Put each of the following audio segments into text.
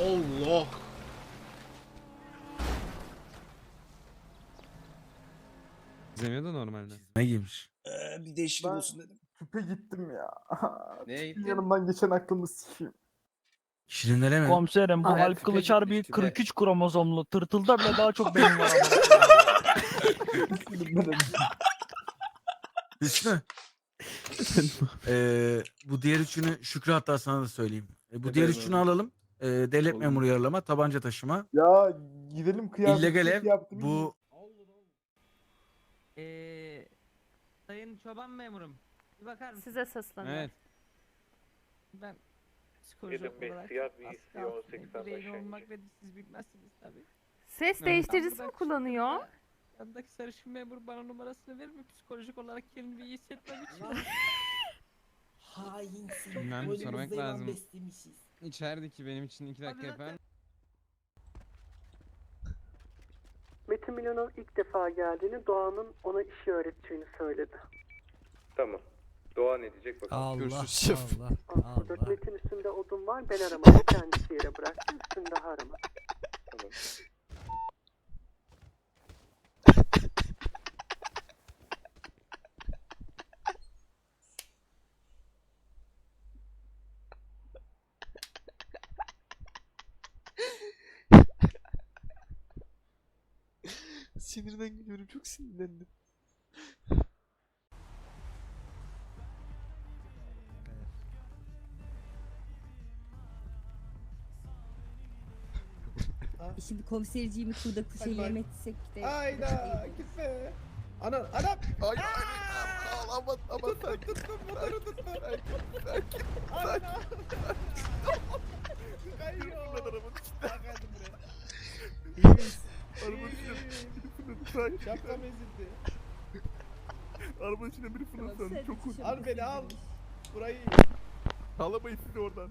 Allah. İzlemiyor da normalde. Ne giymiş? Ee, bir değişiklik Ben- olsun dedim. Küpe gittim ya. Neye gittin? Yanımdan geçen aklımı sikeyim. Şirinlere mi? Komiserim bu evet, Alp küpe Kılıç harbi gitmiş küpe. 43 kromozomlu. Tırtılda bile daha çok beyin var ama. Hüsnü. Ee, bu diğer üçünü Şükrü hatta sana da söyleyeyim. E, bu diğer üçünü alalım. Ee, devlet Olur. memuru yaralama, tabanca taşıma. Ya gidelim kıyafet illegal ev. yaptım. Bu Ee, sayın çoban memurum. Bir bakar mısın? Size seslenıyor. Evet. Ben psikolojik Yedi olarak siyah bir birey aşağı olmak ve siz bilmezsiniz tabii. Ses Ben değiştiricisi Ben mi kullanıyor? Yanındaki sarışın memur bana numarasını verir mi? Psikolojik olarak kendimi iyi hissetmem için. Hainsin. Bilmem, Boynumuzda sormak yılan lazım. beslemişiz. İçerideki benim için iki dakika yapar. Metin Milanov ilk defa geldiğini Doğan'ın ona işi öğreteceğini söyledi. Tamam. Doğa ne diyecek bakalım. Allah Görüşürüz şef. Allah Allah. Metin üstünde odun var ben aramadım kendisi yere bıraktı üstünde arama. Tamam. Sinirden gülüyorum çok sinirlendim. Şimdi komisericiğimi kurda kuşeylem etsek de. Hayda gitme. Anan anam. Ay ay aman aman tut tut tut motoru tutma. Sakin sakin. Kayıyor. Bakaydım buraya. İyi Şapkam ezildi. Arabanın içine biri fırlatsan çok kötü. Al beni al. Burayı. Alamayız sizi oradan.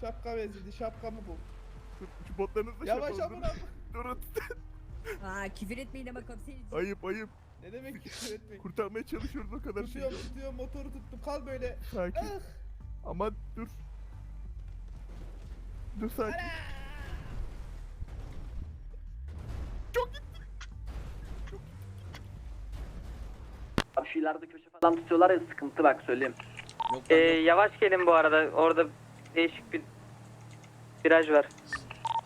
Şapkam ezildi. Şapkamı bul. Şu botlarınızla Yavaş amına. Durun. Aa küfür etmeyin ama komisericiğim. Ayıp ayıp. Ne demek küfür etmek? Kurtarmaya çalışıyoruz o kadar Tutuyorum tutuyorum motoru tuttum kal böyle. Sakin. Aman dur. Dur sakin. Abi şu ileride köşe falan tutuyorlar ya sıkıntı bak söyleyeyim. Yok Ee, yavaş gelin bu arada. Orada değişik bir viraj var.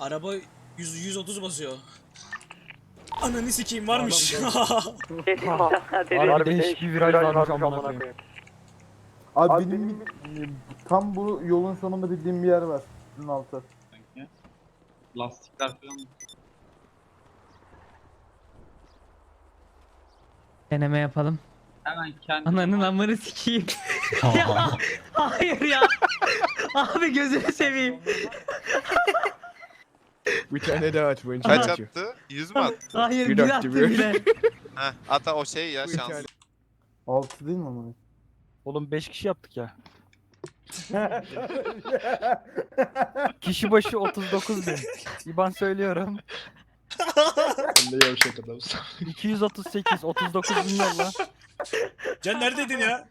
Araba 100 130 basıyor. Ananı sikeyim varmış. Harbi değişik bir viraj varmış amına koyayım. Abi, benim tam bu yolun sonunda bildiğim bir yer var. Bunun altı. Lastikler falan. Deneme yapalım. Hemen kendi. Ananın amını sikeyim. ya, hayır ya. Abi gözünü seveyim. Bir tane daha aç bu Kaç attı? 100 mü attı? Hayır Bir attı bile. Heh, hatta o şey ya şans. Altı değil mi ama? Oğlum 5 kişi yaptık ya. Kişi başı 39 bin. İban söylüyorum. Ben de yavşak adamsın. 238 39 bin yolla. Can neredeydin ya?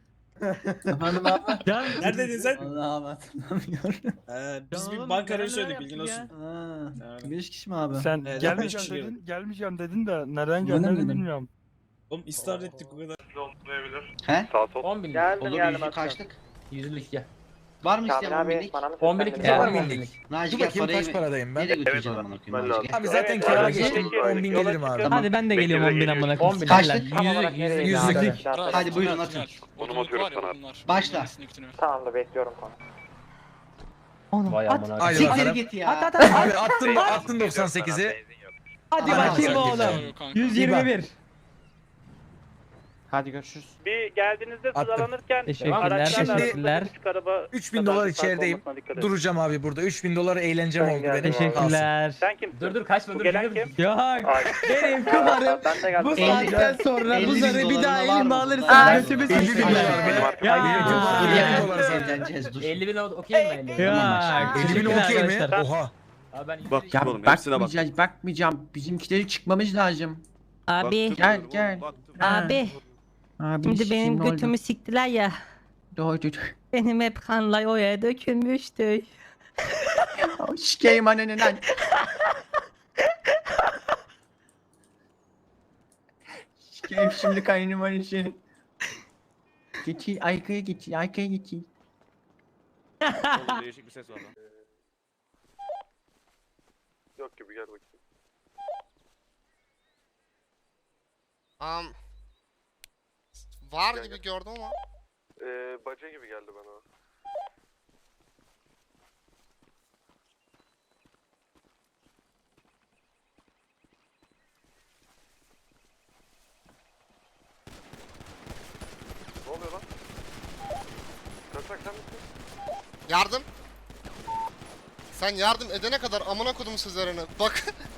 Efendim abi. Can, Neredeydin sen? Allah'ım hatırlamıyorum. Ee, biz bir banka neler söyledik bilgin ya? olsun. 5 kişi mi abi? Sen Evet, gelmeyeceğim beş dedin, gelmeyeceğim dedin de nereden geldiğini dedim. bilmiyorum. Oğlum ısrar ettik bu kadar. He? Sağ sol. 10 bin. Geldim Olur geldim yüzü kaçtık? Yüzlük gel. Var mı isteyen 10 binlik? 10 binlik bize var mı? Naci dur gel bakayım parayı kaç paradayım ben. nereye götüreceğim amına koyayım Naci gel. Abi zaten Evet, kira evet. geçtim. Evet. 10 bin gelirim abi. Hadi ben de geliyorum 10 bin amına koyayım. 10 bin. Kaçlık? Yüzlük. Hadi buyurun atın. Konum atıyorum sana. Başla. Tamam da bekliyorum konu. Vay amına. Haydi Siktir bakalım. git ya. Abi attın, attın 98'i. Hadi bakayım tamam. oğlum. 121. Hadi görüşürüz. Bir geldiğinizde Attım. sıralanırken Teşekkürler, araçlarla teşekkürler. arasında küçük araba 3000 dolar içerideyim. Duracağım abi burada. 3000 dolar eğlencem oldu benim. Teşekkürler. Sen kimsin? Dur dur kaçma Bu dur. gelen kim? Yok. Benim kumarım. Ben de geldim. Bu saatten sonra bu 50 zarı bin bir daha dolarına var elime mı? alırsam Aa, götümü 50 bin dolar be. Ya. Benim kumarım Ya. 50 bin dolar zaten. Eğleneceğiz dur. 50 bin okey mi? Ya. 50 bin okey mi? Oha. Bak Ya oğlum hepsine bak. bakmayacağız, bakmayacağım. Bizimkileri çıkmamız lazım. Abi, Gel gel. abi. Abi Şimdi benim götümü siktiler ya. Doğru. Benim hep kanlar oraya dökülmüştü. Şikeyim annenin lan. Şikeyim şimdi kaynım annenin. Geçi Ayka'ya geçi Ayka'ya geçi. Değişik bir ses var lan. Yok gibi gel bakayım. Um, var gibi gördüm ama. Ee, baca gibi geldi bana. Ne oluyor lan? Kaçak sen misin? Yardım. Sen yardım edene kadar amına kodum sizlerine. Bak.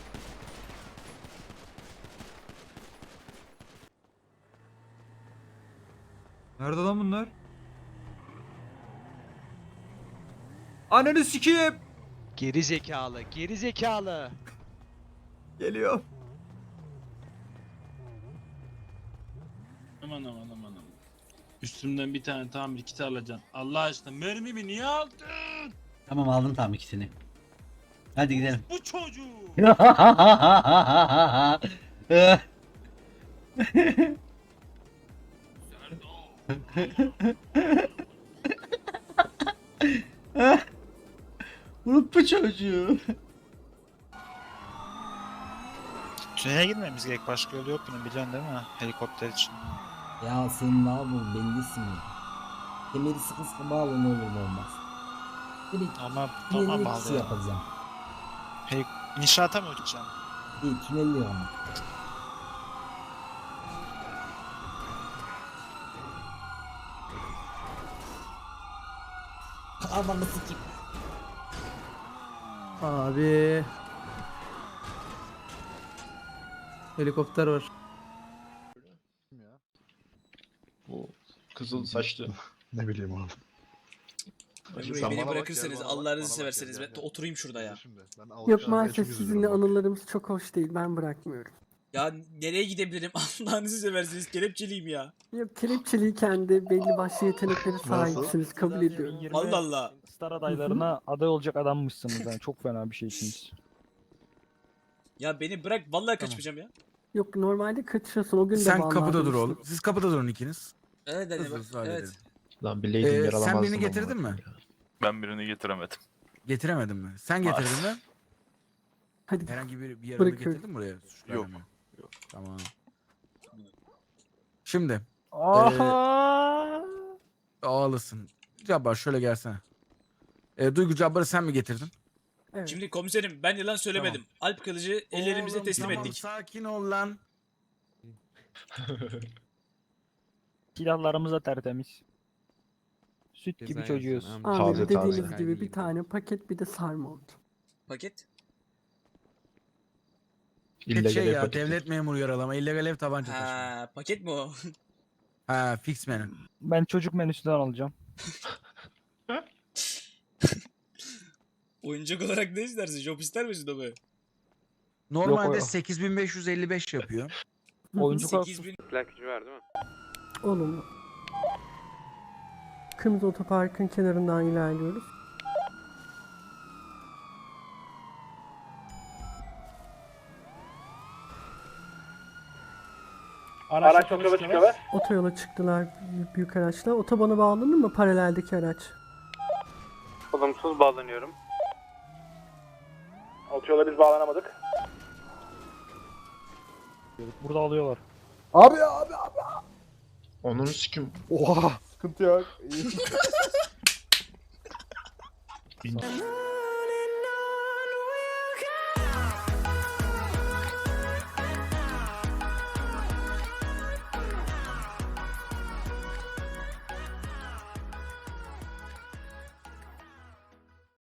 Nerede lan bunlar? Ananı sikeyim. Geri zekalı, geri zekalı. Geliyor. Aman aman aman aman. Üstümden bir tane tamir kiti alacaksın. Allah aşkına mermimi niye aldın? Tamam aldım tamam ikisini. Hadi gidelim. Bu çocuğu. Unut çocuğu. Tünele girmemiz gerek. Başka yolu yok bunun biliyorsun değil mi? Helikopter için. Ya senin ne yapıyorsun? Değilsin mi? Kemeri sıkı sıkı bağlı ne olur ne olmaz. Direkt Ama tamam kişi bağlı. yapacağım. İnşaata mı uçacağım? İyi tünelli ama. Kafanı sikeyim. Abi. Helikopter var. Kızıl saçlı. Ne bileyim abi. beni bırakırsanız Allah'ınızı severseniz ben oturayım şurada ya. Yok maalesef sizinle anılarımız çok hoş değil. Ben bırakmıyorum. Ya nereye gidebilirim Allah'ınızı seversiniz kelepçeliyim ya. Yok kelepçeliği kendi belli başlı yeteneklere sahipsiniz. Kabul ediyorum. Allah Allah. Star adaylarına aday olacak adammışsınız yani. Çok fena bir şeysiniz. Ya beni bırak vallahi kaçmayacağım ya. Yok normalde kaçıyorsun. O gün de Sen kapıda dur oğlum. Siz kapıda durun ikiniz. Evet Hızlı anne hızlı bak. halledelim. Evet. Lan Ee, sen birini getirdin mi? Ben birini getiremedim. Getiremedin mi? Sen getirdin mi? Hadi Herhangi bir, bir Bırakıyorum. getirdin mi buraya? Suçlu Yok. Elemanı. Tamam. Şimdi Aha! ağlasın. Cabbar şöyle gelsene. Ee, Duygu Cabbar'ı sen mi getirdin? Evet. Şimdi komiserim ben yalan söylemedim. Alp kılıcı ellerimize Oğlum, teslim tamam, ettik. Sakin ol lan. Silahlarımız da tertemiz. Süt Ceza gibi yersin, çocuğuz. Amirim Taze dediğiniz gibi bir tane paket bir de sarma oldu. Paket. Bir şey ya devlet memuru yaralama. illegal ev tabanca taşıma. Ha paket mi o? Ha fix menü. Ben çocuk menüsünden alacağım. Oyuncak olarak ne istersin? Job ister misin o be? Normalde Yok, o- 8555 yapıyor. Oyuncu 8000 Plakçı var değil mi? Olumlu. Kırmızı otoparkın kenarından ilerliyoruz. Araç çok yola çıkıyor. Otoyola çıktılar büyük araçla. Otobana bağlanır mı paraleldeki araç? Olumsuz bağlanıyorum. Otoyola biz bağlanamadık. Burada alıyorlar. Abi abi abi. Onun sikim. Oha. Sıkıntı yok.